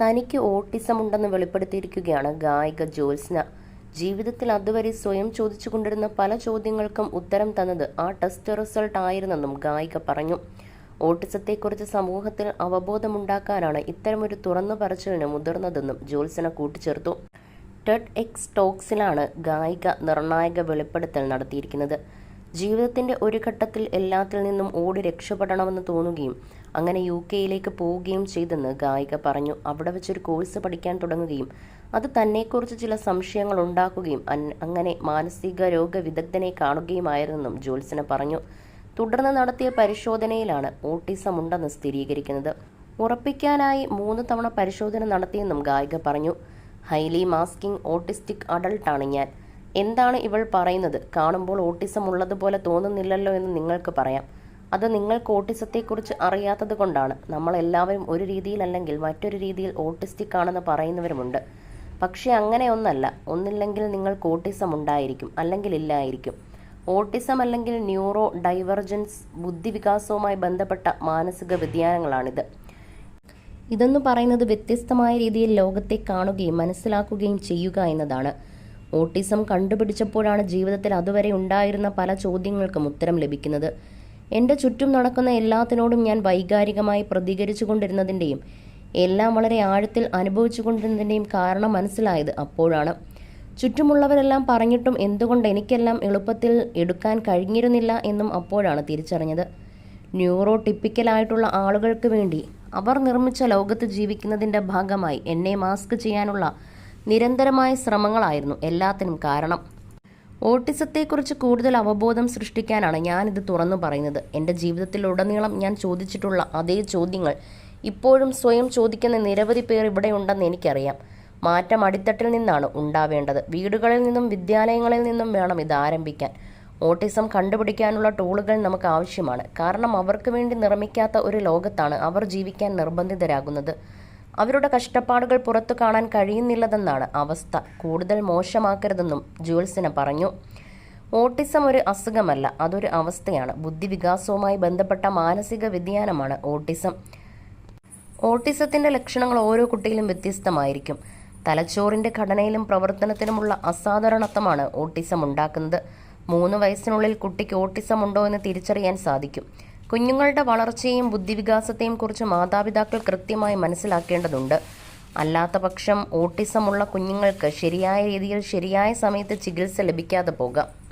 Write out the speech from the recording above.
തനിക്ക് ഓട്ടിസം ഉണ്ടെന്ന് വെളിപ്പെടുത്തിയിരിക്കുകയാണ് ഗായിക ജ്യോത്സ്ന. ജീവിതത്തിൽ അതുവരെ സ്വയം ചോദിച്ചുകൊണ്ടിരുന്ന പല ചോദ്യങ്ങൾക്കും ഉത്തരം തന്നത് ആ ടെസ്റ്റ് റിസൾട്ട് ആയിരുന്നെന്നും ഗായിക പറഞ്ഞു. ഓട്ടിസത്തെക്കുറിച്ച് സമൂഹത്തിൽ അവബോധമുണ്ടാക്കാനാണ് ഇത്തരമൊരു തുറന്നു പറച്ചിലിന് മുതിർന്നതെന്നും ജോത്സന കൂട്ടിച്ചേർത്തു. ടെഡ് എക്സ് ടോക്സിലാണ് ഗായിക നിർണായക വെളിപ്പെടുത്തൽ നടത്തിയിരിക്കുന്നത്. ജീവിതത്തിന്റെ ഒരു ഘട്ടത്തിൽ എല്ലാത്തിൽ നിന്നും ഓടി രക്ഷപ്പെടണമെന്ന് തോന്നുകയും അങ്ങനെ യു കെയിലേക്ക് പോവുകയും ചെയ്തെന്ന് ഗായിക പറഞ്ഞു. അവിടെ വെച്ചൊരു കോഴ്സ് പഠിക്കാൻ തുടങ്ങുകയും അത് തന്നെക്കുറിച്ച് ചില സംശയങ്ങൾ ഉണ്ടാക്കുകയും അങ്ങനെ മാനസിക രോഗ വിദഗ്ധനെ കാണുകയുമായിരുന്നെന്നും ജോത്സന പറഞ്ഞു. തുടർന്ന് നടത്തിയ പരിശോധനയിലാണ് ഓട്ടിസം ഉണ്ടെന്ന് സ്ഥിരീകരിക്കുന്നത്. ഉറപ്പിക്കാനായി മൂന്ന് തവണ പരിശോധന നടത്തിയെന്നും ഗായിക പറഞ്ഞു. ഹൈലി മാസ്കിംഗ് ഓട്ടിസ്റ്റിക് അഡൾട്ടാണ് ഞാൻ. എന്താണ് ഇവൾ പറയുന്നത്? കാണുമ്പോൾ ഓട്ടിസം ഉള്ളതുപോലെ തോന്നുന്നില്ലല്ലോ എന്ന് നിങ്ങൾക്ക് പറയാം. അത് നിങ്ങൾക്ക് ഓട്ടിസത്തെക്കുറിച്ച് അറിയാത്തത് കൊണ്ടാണ്. നമ്മളെല്ലാവരും ഒരു രീതിയിലല്ലെങ്കിൽ മറ്റൊരു രീതിയിൽ ഓട്ടിസ്റ്റിക് ആണെന്ന് പറയുന്നവരുമുണ്ട്. പക്ഷേ അങ്ങനെയൊന്നല്ല. ഒന്നില്ലെങ്കിൽ നിങ്ങൾക്ക് ഓട്ടിസം ഉണ്ടായിരിക്കും അല്ലെങ്കിൽ ഇല്ലായിരിക്കും. ഓട്ടിസം അല്ലെങ്കിൽ ന്യൂറോ ഡൈവർജൻസ് ബുദ്ധിവികാസവുമായി ബന്ധപ്പെട്ട മാനസിക വ്യതിയാനങ്ങളാണിത്. ഇതെന്ന് പറയുന്നത് വ്യത്യസ്തമായ രീതിയിൽ ലോകത്തെ കാണുകയും മനസ്സിലാക്കുകയും ചെയ്യുക എന്നതാണ്. ഓട്ടിസം കണ്ടുപിടിച്ചപ്പോഴാണ് ജീവിതത്തിൽ അതുവരെ ഉണ്ടായിരുന്ന പല ചോദ്യങ്ങൾക്കും ഉത്തരം ലഭിക്കുന്നത്. എന്റെ ചുറ്റും നടക്കുന്ന എല്ലാത്തിനോടും ഞാൻ വൈകാരികമായി പ്രതികരിച്ചു കൊണ്ടിരുന്നതിന്റെയും എല്ലാം വളരെ ആഴത്തിൽ അനുഭവിച്ചു കൊണ്ടിരുന്നതിന്റെയും കാരണം മനസ്സിലായത് അപ്പോഴാണ്. ചുറ്റുമുള്ളവരെല്ലാം പറഞ്ഞിട്ടും എന്തുകൊണ്ട് എനിക്കെല്ലാം എളുപ്പത്തിൽ എടുക്കാൻ കഴിഞ്ഞിരുന്നില്ല എന്നും അപ്പോഴാണ് തിരിച്ചറിഞ്ഞത്. ന്യൂറോ ടിപ്പിക്കലായിട്ടുള്ള ആളുകൾക്ക് വേണ്ടി അവർ നിർമ്മിച്ച ലോകത്ത് ജീവിക്കുന്നതിന്റെ ഭാഗമായി എന്നെ മാസ്ക് ചെയ്യാനുള്ള നിരന്തരമായ ശ്രമങ്ങളായിരുന്നു എല്ലാത്തിനും കാരണം. ഓട്ടിസത്തെക്കുറിച്ച് കൂടുതൽ അവബോധം സൃഷ്ടിക്കാനാണ് ഞാനിത് തുറന്നു പറയുന്നത്. എന്റെ ജീവിതത്തിലുടനീളം ഞാൻ ചോദിച്ചിട്ടുള്ള അതേ ചോദ്യങ്ങൾ ഇപ്പോഴും സ്വയം ചോദിക്കുന്ന നിരവധി പേർ ഇവിടെയുണ്ടെന്ന് എനിക്കറിയാം. മാറ്റം അടിത്തട്ടിൽ നിന്നാണ് ഉണ്ടാവേണ്ടത്. വീടുകളിൽ നിന്നും വിദ്യാലയങ്ങളിൽ നിന്നും വേണം ഇത് ആരംഭിക്കാൻ. ഓട്ടിസം കണ്ടുപിടിക്കാനുള്ള ടൂളുകൾ നമുക്ക് ആവശ്യമാണ്. കാരണം അവർക്ക് വേണ്ടി നിർമ്മിക്കാത്ത ഒരു ലോകത്താണ് അവർ ജീവിക്കാൻ നിർബന്ധിതരാകുന്നത്. അവരുടെ കഷ്ടപ്പാടുകൾ പുറത്തു കാണാൻ കഴിയുന്നില്ലതെന്നാണ് അവസ്ഥ. കൂടുതൽ മോശമാക്കരുതെന്നും ജുവൽസിന പറഞ്ഞു. ഓട്ടിസം ഒരു അസുഖമല്ല അതൊരു അവസ്ഥയാണ്. ബുദ്ധിവികാസവുമായി ബന്ധപ്പെട്ട മാനസിക വ്യതിയാനമാണ് ഓട്ടിസം. ഓട്ടിസത്തിന്റെ ലക്ഷണങ്ങൾ ഓരോ കുട്ടിയിലും വ്യത്യസ്തമായിരിക്കും. തലച്ചോറിന്റെ ഘടനയിലും പ്രവർത്തനത്തിലുമുള്ള അസാധാരണത്വമാണ് ഓട്ടിസം ഉണ്ടാക്കുന്നത്. മൂന്ന് വയസ്സിനുള്ളിൽ കുട്ടിക്ക് ഓട്ടിസം ഉണ്ടോ എന്ന് തിരിച്ചറിയാൻ സാധിക്കും. കുഞ്ഞുങ്ങളുടെ വളർച്ചയെയും ബുദ്ധിവികാസത്തെയും കുറിച്ച് മാതാപിതാക്കൾ കൃത്യമായി മനസ്സിലാക്കേണ്ടതുണ്ട്. അല്ലാത്ത പക്ഷം ഓട്ടിസമുള്ള കുഞ്ഞുങ്ങൾക്ക് ശരിയായ രീതിയിൽ ശരിയായ സമയത്ത് ചികിത്സ ലഭിക്കാതെ പോകാം.